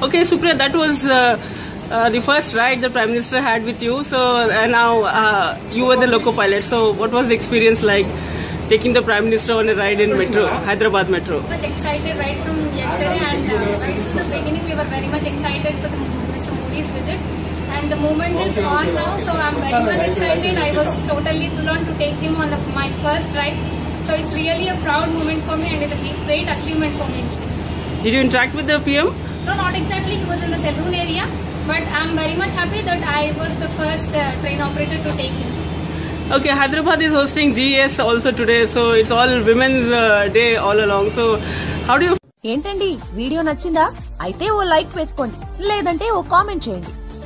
Okay, Supriya, that was uh, uh, the first ride the Prime Minister had with you. So uh, now uh, you were the loco pilot. So what was the experience like taking the Prime Minister on a ride in Metro, Hyderabad Metro? much excited right from yesterday and uh, right from the beginning we were very much excited for the Mr Modi's visit and the moment is on now so I'm very much excited. I was totally full on to take him on the, my first ride. So it's really a proud moment for me and it's a great, great achievement for me. Did you interact with the PM? No, not exactly. He was in the saloon area but I'm very much happy that I was the first uh, train operator to take him. Okay, Hyderabad is hosting GES also today. So it's all Women's uh, Day all along. So how do you ఏంటండి video నచ్చిందా అయితే ఓ like వేసుకోండి లేదంటే ఓ comment చేయండి